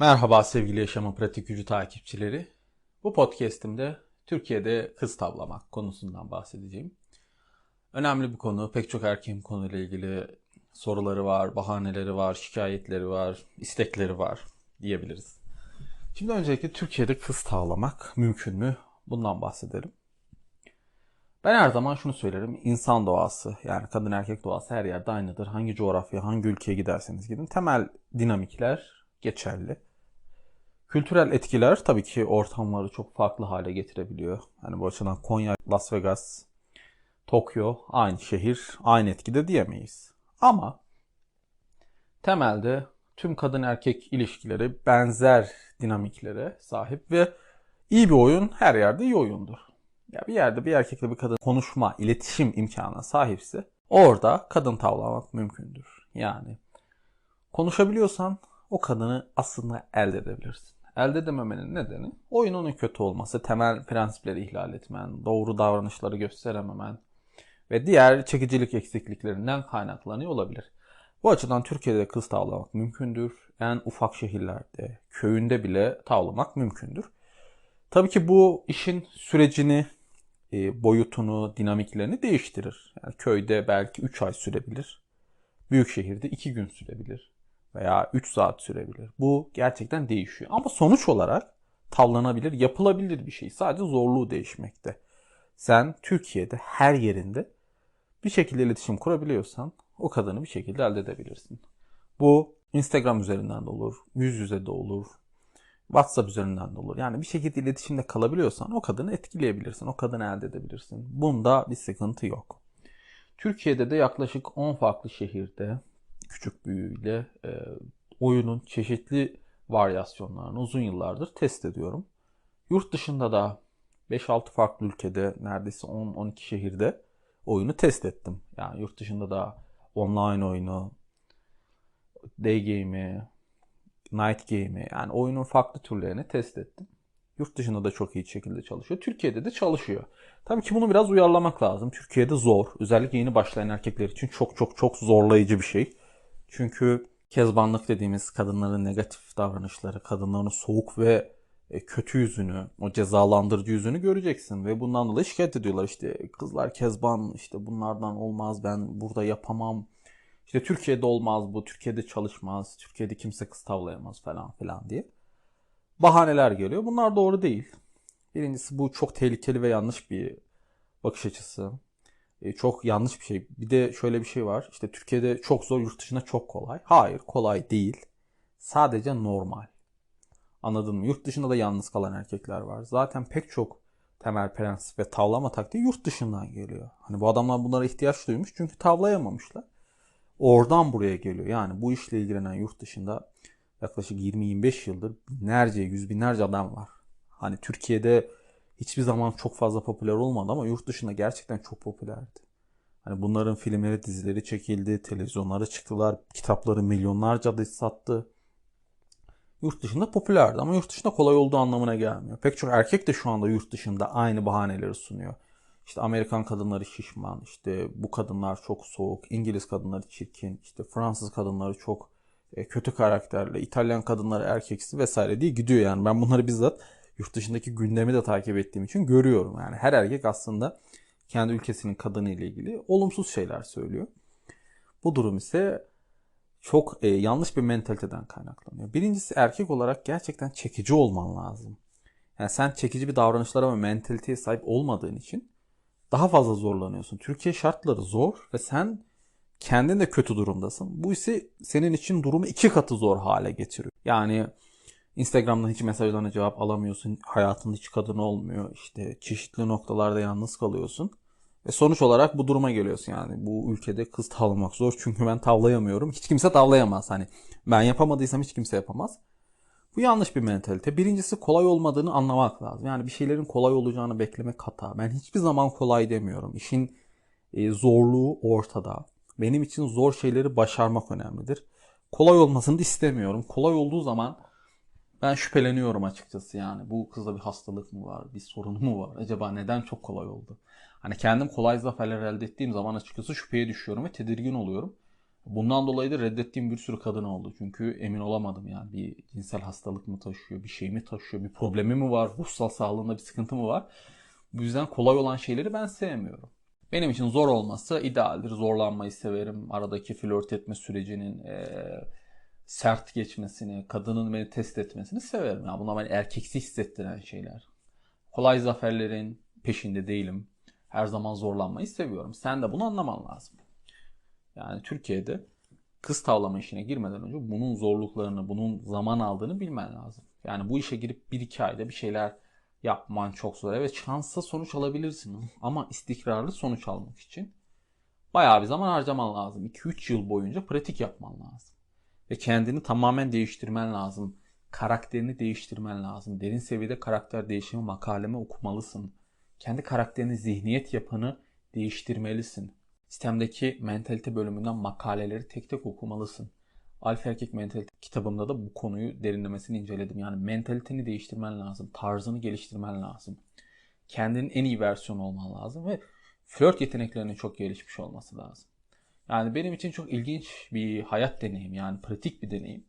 Merhaba sevgili Yaşamın Pratik Gücü takipçileri. Bu podcast'imde Türkiye'de kız tavlamak konusundan bahsedeceğim. Önemli bir konu. Pek çok erkeğin konuyla ilgili soruları var, bahaneleri var, şikayetleri var, istekleri var diyebiliriz. Şimdi öncelikle Türkiye'de kız tavlamak mümkün mü? Bundan bahsedelim. Ben her zaman şunu söylerim. İnsan doğası yani kadın erkek doğası her yerde aynıdır. Hangi coğrafya, hangi ülkeye giderseniz gidin. Temel dinamikler geçerli. Kültürel etkiler tabii ki ortamları çok farklı hale getirebiliyor. Hani bu açıdan Konya, Las Vegas, Tokyo aynı şehir, aynı etkide diyemeyiz. Ama temelde tüm kadın erkek ilişkileri benzer dinamiklere sahip ve iyi bir oyun her yerde iyi oyundur. Ya bir yerde bir erkekle bir kadın konuşma, iletişim imkanına sahipse orada kadın tavlamak mümkündür. Yani konuşabiliyorsan o kadını aslında elde edebilirsin. Elde edememenin nedeni oyununun kötü olması, temel prensipleri ihlal etmen, doğru davranışları gösterememen ve diğer çekicilik eksikliklerinden kaynaklanıyor olabilir. Bu açıdan Türkiye'de kız tavlamak mümkündür. En ufak şehirlerde, köyünde bile tavlamak mümkündür. Tabii ki bu işin sürecini, e, boyutunu, dinamiklerini değiştirir. Yani köyde belki 3 ay sürebilir. Büyük şehirde 2 gün sürebilir veya 3 saat sürebilir. Bu gerçekten değişiyor. Ama sonuç olarak tavlanabilir, yapılabilir bir şey. Sadece zorluğu değişmekte. Sen Türkiye'de her yerinde bir şekilde iletişim kurabiliyorsan o kadını bir şekilde elde edebilirsin. Bu Instagram üzerinden de olur, yüz yüze de olur, WhatsApp üzerinden de olur. Yani bir şekilde iletişimde kalabiliyorsan o kadını etkileyebilirsin, o kadını elde edebilirsin. Bunda bir sıkıntı yok. Türkiye'de de yaklaşık 10 farklı şehirde küçük büyüğüyle e, oyunun çeşitli varyasyonlarını uzun yıllardır test ediyorum. Yurt dışında da 5-6 farklı ülkede neredeyse 10-12 şehirde oyunu test ettim. Yani yurt dışında da online oyunu, day game'i, night game'i yani oyunun farklı türlerini test ettim. Yurt dışında da çok iyi şekilde çalışıyor. Türkiye'de de çalışıyor. Tabii ki bunu biraz uyarlamak lazım. Türkiye'de zor. Özellikle yeni başlayan erkekler için çok çok çok zorlayıcı bir şey. Çünkü kezbanlık dediğimiz kadınların negatif davranışları, kadınların soğuk ve e, kötü yüzünü, o cezalandırıcı yüzünü göreceksin ve bundan dolayı şikayet ediyorlar işte kızlar kezban, işte bunlardan olmaz, ben burada yapamam. İşte Türkiye'de olmaz bu, Türkiye'de çalışmaz, Türkiye'de kimse kız tavlayamaz falan filan diye. Bahaneler geliyor. Bunlar doğru değil. Birincisi bu çok tehlikeli ve yanlış bir bakış açısı. E, çok yanlış bir şey. Bir de şöyle bir şey var. İşte Türkiye'de çok zor, yurt dışında çok kolay. Hayır, kolay değil. Sadece normal. Anladın mı? Yurt dışında da yalnız kalan erkekler var. Zaten pek çok temel prensip ve tavlama taktiği yurt dışından geliyor. Hani bu adamlar bunlara ihtiyaç duymuş çünkü tavlayamamışlar. Oradan buraya geliyor. Yani bu işle ilgilenen yurt dışında yaklaşık 20-25 yıldır binlerce, yüz binlerce adam var. Hani Türkiye'de hiçbir zaman çok fazla popüler olmadı ama yurt dışında gerçekten çok popülerdi. Hani bunların filmleri, dizileri çekildi, televizyonlara çıktılar, kitapları milyonlarca adet sattı. Yurt dışında popülerdi ama yurt dışında kolay olduğu anlamına gelmiyor. Pek çok erkek de şu anda yurt dışında aynı bahaneleri sunuyor. İşte Amerikan kadınları şişman, işte bu kadınlar çok soğuk, İngiliz kadınları çirkin, işte Fransız kadınları çok e, kötü karakterli, İtalyan kadınları erkeksi vesaire diye gidiyor yani. Ben bunları bizzat yurt dışındaki gündemi de takip ettiğim için görüyorum. Yani her erkek aslında kendi ülkesinin kadını ile ilgili olumsuz şeyler söylüyor. Bu durum ise çok e, yanlış bir mentaliteden kaynaklanıyor. Birincisi erkek olarak gerçekten çekici olman lazım. Yani sen çekici bir davranışlara ve mentaliteye sahip olmadığın için daha fazla zorlanıyorsun. Türkiye şartları zor ve sen kendin de kötü durumdasın. Bu ise senin için durumu iki katı zor hale getiriyor. Yani Instagram'dan hiç mesajlarına cevap alamıyorsun. Hayatında hiç kadın olmuyor. İşte çeşitli noktalarda yalnız kalıyorsun. Ve sonuç olarak bu duruma geliyorsun yani. Bu ülkede kız tavlamak zor çünkü ben tavlayamıyorum. Hiç kimse tavlayamaz. Hani ben yapamadıysam hiç kimse yapamaz. Bu yanlış bir mentalite. Birincisi kolay olmadığını anlamak lazım. Yani bir şeylerin kolay olacağını beklemek hata. Ben hiçbir zaman kolay demiyorum. İşin e, zorluğu ortada. Benim için zor şeyleri başarmak önemlidir. Kolay olmasını da istemiyorum. Kolay olduğu zaman ben şüpheleniyorum açıkçası yani. Bu kızda bir hastalık mı var, bir sorun mu var? Acaba neden çok kolay oldu? Hani kendim kolay zaferler elde ettiğim zaman açıkçası şüpheye düşüyorum ve tedirgin oluyorum. Bundan dolayı da reddettiğim bir sürü kadın oldu. Çünkü emin olamadım yani bir cinsel hastalık mı taşıyor, bir şey mi taşıyor, bir problemi mi var, ruhsal sağlığında bir sıkıntı mı var? Bu yüzden kolay olan şeyleri ben sevmiyorum. Benim için zor olması idealdir. Zorlanmayı severim. Aradaki flört etme sürecinin e, sert geçmesini, kadının beni test etmesini severim. Yani bunlar beni erkeksi hissettiren şeyler. Kolay zaferlerin peşinde değilim. Her zaman zorlanmayı seviyorum. Sen de bunu anlaman lazım. Yani Türkiye'de kız tavlama işine girmeden önce bunun zorluklarını, bunun zaman aldığını bilmen lazım. Yani bu işe girip 1-2 ayda bir şeyler yapman çok zor. Evet şansla sonuç alabilirsin ama istikrarlı sonuç almak için bayağı bir zaman harcaman lazım. 2-3 yıl boyunca pratik yapman lazım. Ve kendini tamamen değiştirmen lazım. Karakterini değiştirmen lazım. Derin seviyede karakter değişimi makalemi okumalısın. Kendi karakterini, zihniyet yapını değiştirmelisin. Sistemdeki mentalite bölümünden makaleleri tek tek okumalısın. Alfa Erkek Mentalite kitabımda da bu konuyu derinlemesine inceledim. Yani mentaliteni değiştirmen lazım. Tarzını geliştirmen lazım. Kendinin en iyi versiyonu olman lazım ve flört yeteneklerinin çok gelişmiş olması lazım. Yani benim için çok ilginç bir hayat deneyim. Yani pratik bir deneyim.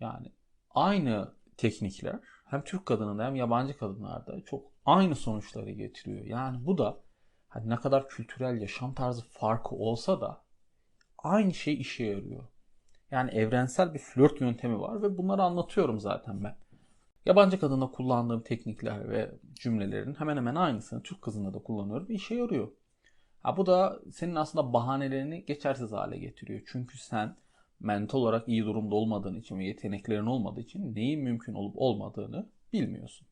Yani aynı teknikler hem Türk kadınında hem yabancı kadınlarda çok aynı sonuçları getiriyor. Yani bu da hani ne kadar kültürel yaşam tarzı farkı olsa da aynı şey işe yarıyor. Yani evrensel bir flört yöntemi var ve bunları anlatıyorum zaten ben. Yabancı kadında kullandığım teknikler ve cümlelerin hemen hemen aynısını Türk kızında da kullanıyorum. İşe yarıyor. Ha, bu da senin aslında bahanelerini geçersiz hale getiriyor. Çünkü sen mental olarak iyi durumda olmadığın için ve yeteneklerin olmadığı için neyin mümkün olup olmadığını bilmiyorsun.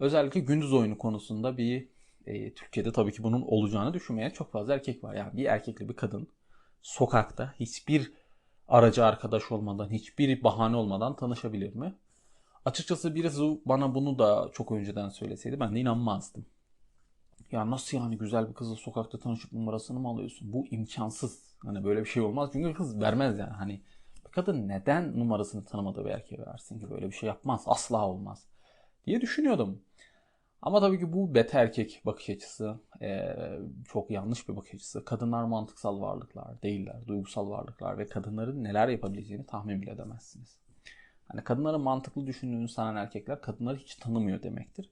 Özellikle gündüz oyunu konusunda bir e, Türkiye'de tabii ki bunun olacağını düşünmeyen çok fazla erkek var. Yani bir erkekle bir kadın sokakta hiçbir aracı arkadaş olmadan, hiçbir bahane olmadan tanışabilir mi? Açıkçası birisi bana bunu da çok önceden söyleseydi ben de inanmazdım. Ya nasıl yani güzel bir kızla sokakta tanışıp numarasını mı alıyorsun? Bu imkansız. Hani böyle bir şey olmaz. Çünkü kız vermez yani. Hani bir kadın neden numarasını tanımadığı bir erkeğe versin ki? Böyle bir şey yapmaz. Asla olmaz. Diye düşünüyordum. Ama tabii ki bu beta erkek bakış açısı e, çok yanlış bir bakış açısı. Kadınlar mantıksal varlıklar değiller, duygusal varlıklar ve kadınların neler yapabileceğini tahmin bile edemezsiniz. Hani kadınların mantıklı düşündüğünü sanan erkekler kadınları hiç tanımıyor demektir.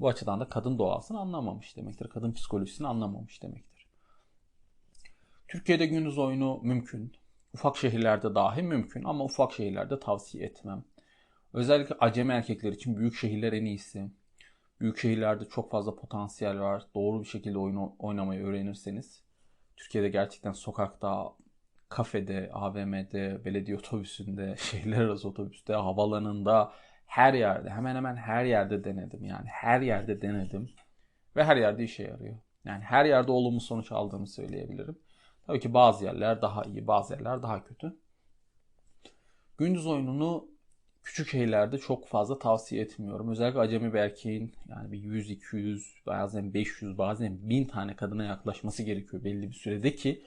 Bu açıdan da kadın doğasını anlamamış demektir. Kadın psikolojisini anlamamış demektir. Türkiye'de gündüz oyunu mümkün. Ufak şehirlerde dahi mümkün ama ufak şehirlerde tavsiye etmem. Özellikle acemi erkekler için büyük şehirler en iyisi. Büyük şehirlerde çok fazla potansiyel var. Doğru bir şekilde oyun oynamayı öğrenirseniz Türkiye'de gerçekten sokakta, kafede, AVM'de, belediye otobüsünde, şehirler arası otobüste, havalanında, her yerde, hemen hemen her yerde denedim. Yani her yerde denedim ve her yerde işe yarıyor. Yani her yerde olumlu sonuç aldığımı söyleyebilirim. Tabii ki bazı yerler daha iyi, bazı yerler daha kötü. Gündüz oyununu küçük şehirlerde çok fazla tavsiye etmiyorum. Özellikle acemi bir erkeğin yani bir 100, 200, bazen 500, bazen 1000 tane kadına yaklaşması gerekiyor belli bir sürede ki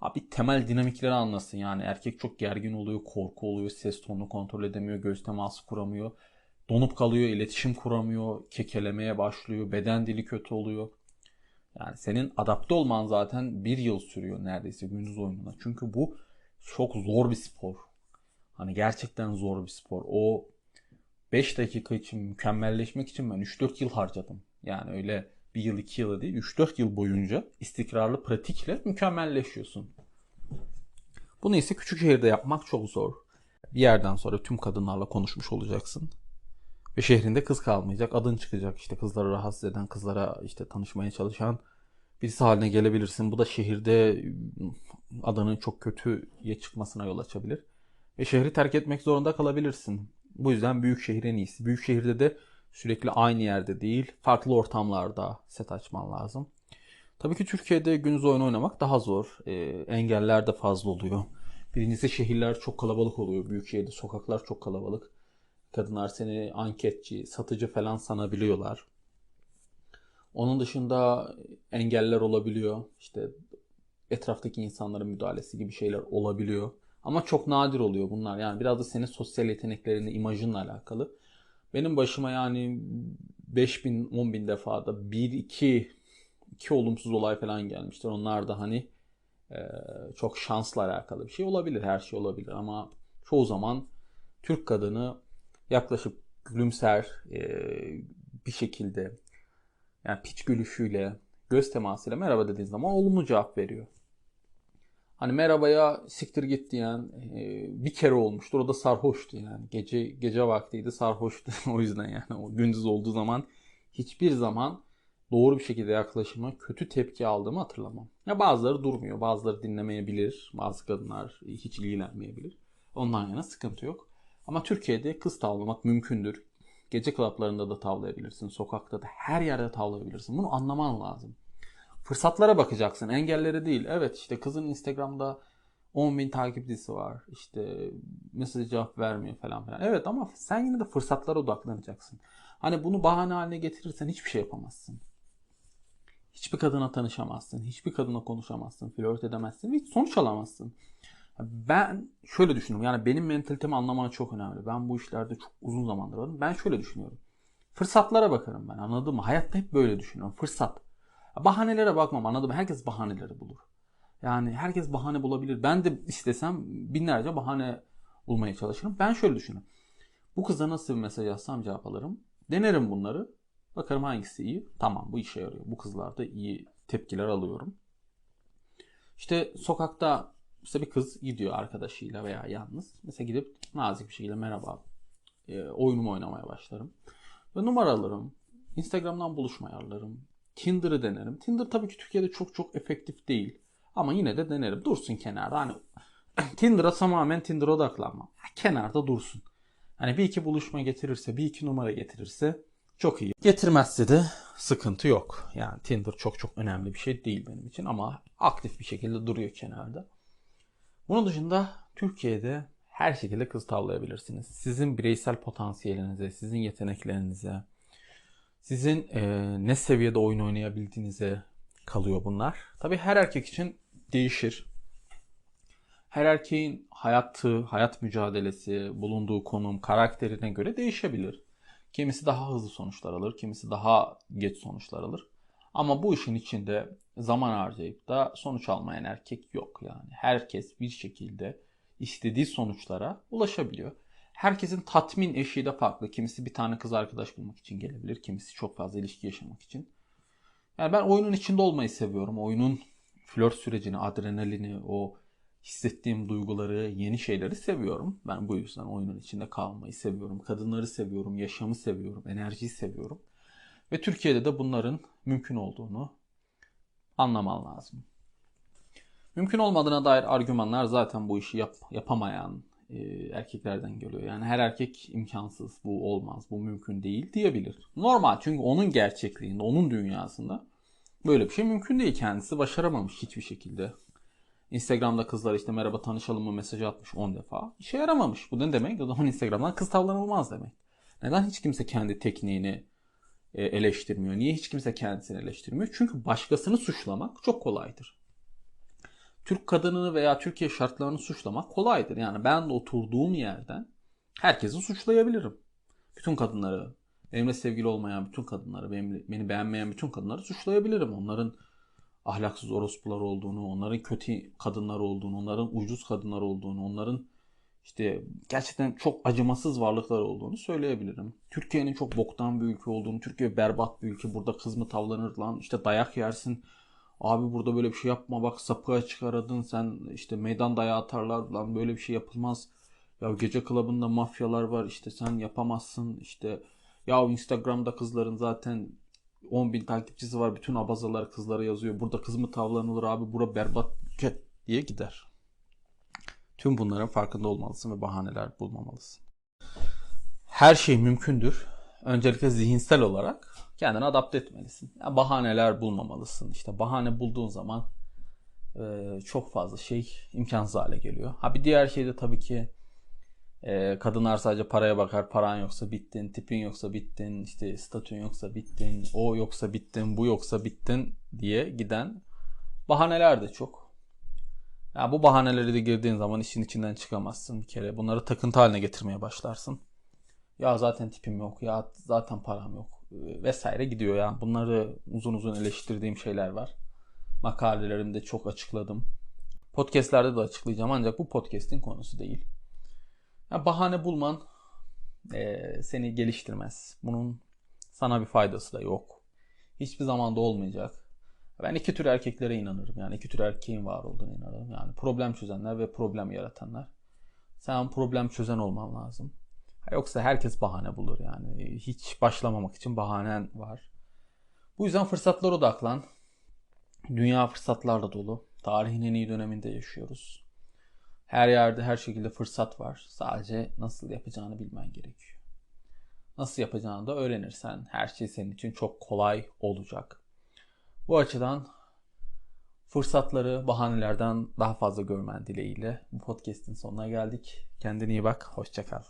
abi temel dinamikleri anlasın. Yani erkek çok gergin oluyor, korku oluyor, ses tonunu kontrol edemiyor, göz teması kuramıyor. Donup kalıyor, iletişim kuramıyor, kekelemeye başlıyor, beden dili kötü oluyor. Yani senin adapte olman zaten bir yıl sürüyor neredeyse gündüz oyununa. Çünkü bu çok zor bir spor. Hani gerçekten zor bir spor. O 5 dakika için mükemmelleşmek için ben 3-4 yıl harcadım. Yani öyle bir yıl iki yıl değil 3-4 yıl boyunca istikrarlı pratikle mükemmelleşiyorsun. Bunu ise küçük şehirde yapmak çok zor. Bir yerden sonra tüm kadınlarla konuşmuş olacaksın. Ve şehrinde kız kalmayacak. Adın çıkacak işte kızları rahatsız eden, kızlara işte tanışmaya çalışan birisi haline gelebilirsin. Bu da şehirde adının çok kötüye çıkmasına yol açabilir. Ve şehri terk etmek zorunda kalabilirsin. Bu yüzden büyük şehir en iyisi. Büyük şehirde de sürekli aynı yerde değil, farklı ortamlarda set açman lazım. Tabii ki Türkiye'de gündüz oyun oynamak daha zor. E, engeller de fazla oluyor. Birincisi şehirler çok kalabalık oluyor. Büyük şehirde sokaklar çok kalabalık. Kadınlar seni anketçi, satıcı falan sanabiliyorlar. Onun dışında engeller olabiliyor. İşte etraftaki insanların müdahalesi gibi şeyler olabiliyor. Ama çok nadir oluyor bunlar. Yani biraz da senin sosyal yeteneklerini, imajınla alakalı. Benim başıma yani 5000, 10.000 defada 1, 2, 2 olumsuz olay falan gelmiştir. Onlar da hani Ee, çok şansla alakalı bir şey olabilir. Her şey olabilir ama çoğu zaman Türk kadını yaklaşık gülümser e, bir şekilde yani piç gülüşüyle göz temasıyla merhaba dediğin zaman olumlu cevap veriyor. Hani merhabaya siktir git diyen e, bir kere olmuştur. O da sarhoştu yani. Gece gece vaktiydi sarhoştu. o yüzden yani o gündüz olduğu zaman hiçbir zaman doğru bir şekilde yaklaşıma kötü tepki aldığımı hatırlamam. Ya bazıları durmuyor, bazıları dinlemeyebilir, bazı kadınlar hiç ilgilenmeyebilir. Ondan yana sıkıntı yok. Ama Türkiye'de kız tavlamak mümkündür. Gece klaplarında da tavlayabilirsin, sokakta da her yerde tavlayabilirsin. Bunu anlaman lazım. Fırsatlara bakacaksın, engellere değil. Evet işte kızın Instagram'da 10 bin takipçisi var. İşte mesaj cevap vermiyor falan filan. Evet ama sen yine de fırsatlara odaklanacaksın. Hani bunu bahane haline getirirsen hiçbir şey yapamazsın. Hiçbir kadına tanışamazsın. Hiçbir kadına konuşamazsın. Flört edemezsin. Hiç sonuç alamazsın. Ben şöyle düşünüyorum. Yani benim mentalitemi anlaman çok önemli. Ben bu işlerde çok uzun zamandır varım. Ben şöyle düşünüyorum. Fırsatlara bakarım ben anladın mı? Hayatta hep böyle düşünüyorum. Fırsat. Bahanelere bakmam anladın mı? Herkes bahaneleri bulur. Yani herkes bahane bulabilir. Ben de istesem binlerce bahane bulmaya çalışırım. Ben şöyle düşünüyorum. Bu kıza nasıl bir mesaj yazsam cevap alırım. Denerim bunları. Bakarım hangisi iyi. Tamam bu işe yarıyor. Bu kızlarda iyi tepkiler alıyorum. İşte sokakta işte bir kız gidiyor arkadaşıyla veya yalnız. Mesela gidip nazik bir şekilde merhaba e, oyunumu oynamaya başlarım. Ve numara alırım. Instagram'dan buluşma ayarlarım. Tinder'ı denerim. Tinder tabii ki Türkiye'de çok çok efektif değil. Ama yine de denerim. Dursun kenarda. Hani Tinder'a tamamen Tinder'a odaklanmam. Kenarda dursun. Hani bir iki buluşma getirirse, bir iki numara getirirse çok iyi. Getirmezse de sıkıntı yok. Yani Tinder çok çok önemli bir şey değil benim için ama aktif bir şekilde duruyor kenarda. Bunun dışında Türkiye'de her şekilde kız tavlayabilirsiniz. Sizin bireysel potansiyelinize, sizin yeteneklerinize, sizin e, ne seviyede oyun oynayabildiğinize kalıyor bunlar. Tabii her erkek için değişir. Her erkeğin hayatı, hayat mücadelesi, bulunduğu konum, karakterine göre değişebilir. Kimisi daha hızlı sonuçlar alır, kimisi daha geç sonuçlar alır. Ama bu işin içinde zaman harcayıp da sonuç almayan erkek yok yani. Herkes bir şekilde istediği sonuçlara ulaşabiliyor. Herkesin tatmin eşiği de farklı. Kimisi bir tane kız arkadaş bulmak için gelebilir. Kimisi çok fazla ilişki yaşamak için. Yani ben oyunun içinde olmayı seviyorum. Oyunun flört sürecini, adrenalini, o hissettiğim duyguları, yeni şeyleri seviyorum. Ben bu yüzden oyunun içinde kalmayı seviyorum. Kadınları seviyorum, yaşamı seviyorum, enerjiyi seviyorum. Ve Türkiye'de de bunların mümkün olduğunu anlaman lazım. Mümkün olmadığına dair argümanlar zaten bu işi yap, yapamayan e, erkeklerden geliyor. Yani her erkek imkansız, bu olmaz, bu mümkün değil diyebilir. Normal çünkü onun gerçekliğinde, onun dünyasında böyle bir şey mümkün değil. Kendisi başaramamış hiçbir şekilde. Instagram'da kızlar işte merhaba tanışalım mı mesajı atmış 10 defa. İşe yaramamış. Bu ne demek? O zaman Instagram'dan kız tavlanılmaz demek. Neden hiç kimse kendi tekniğini e, eleştirmiyor? Niye hiç kimse kendisini eleştirmiyor? Çünkü başkasını suçlamak çok kolaydır. Türk kadınını veya Türkiye şartlarını suçlamak kolaydır. Yani ben de oturduğum yerden herkesi suçlayabilirim. Bütün kadınları, benimle sevgili olmayan bütün kadınları, benimle, beni beğenmeyen bütün kadınları suçlayabilirim. Onların ahlaksız orospular olduğunu, onların kötü kadınlar olduğunu, onların ucuz kadınlar olduğunu, onların işte gerçekten çok acımasız varlıklar olduğunu söyleyebilirim. Türkiye'nin çok boktan bir ülke olduğunu, Türkiye berbat bir ülke, burada kız mı tavlanır lan, işte dayak yersin, abi burada böyle bir şey yapma bak sapığa çıkaradın sen işte meydan dayağı atarlar lan böyle bir şey yapılmaz. Ya gece klubunda mafyalar var işte sen yapamazsın işte ya Instagram'da kızların zaten 10 bin takipçisi var. Bütün abazalar kızlara yazıyor. Burada kız mı tavlanılır abi? Bura berbat ket diye gider. Tüm bunların farkında olmalısın ve bahaneler bulmamalısın. Her şey mümkündür. Öncelikle zihinsel olarak kendini adapte etmelisin. Yani bahaneler bulmamalısın. İşte bahane bulduğun zaman e, çok fazla şey imkansız hale geliyor. Ha bir diğer şey de tabii ki e, kadınlar sadece paraya bakar. Paran yoksa bittin, tipin yoksa bittin, işte statün yoksa bittin, o yoksa bittin, bu yoksa bittin diye giden bahaneler de çok. Yani bu bahaneleri de girdiğin zaman işin içinden çıkamazsın bir kere. Bunları takıntı haline getirmeye başlarsın. Ya zaten tipim yok, ya zaten param yok vesaire gidiyor yani. Bunları uzun uzun eleştirdiğim şeyler var. Makalelerimde çok açıkladım. Podcast'lerde de açıklayacağım ancak bu podcast'in konusu değil. Ya bahane bulman eee, seni geliştirmez. Bunun sana bir faydası da yok. Hiçbir zaman da olmayacak. Ben iki tür erkeklere inanırım. Yani iki tür erkeğin var olduğunu inanırım. Yani problem çözenler ve problem yaratanlar. Sen problem çözen olman lazım. Yoksa herkes bahane bulur yani. Hiç başlamamak için bahanen var. Bu yüzden fırsatlara odaklan. Dünya fırsatlarla dolu. Tarihin en iyi döneminde yaşıyoruz. Her yerde her şekilde fırsat var. Sadece nasıl yapacağını bilmen gerekiyor. Nasıl yapacağını da öğrenirsen her şey senin için çok kolay olacak. Bu açıdan fırsatları bahanelerden daha fazla görmen dileğiyle bu podcast'in sonuna geldik. Kendine iyi bak. Hoşça kal.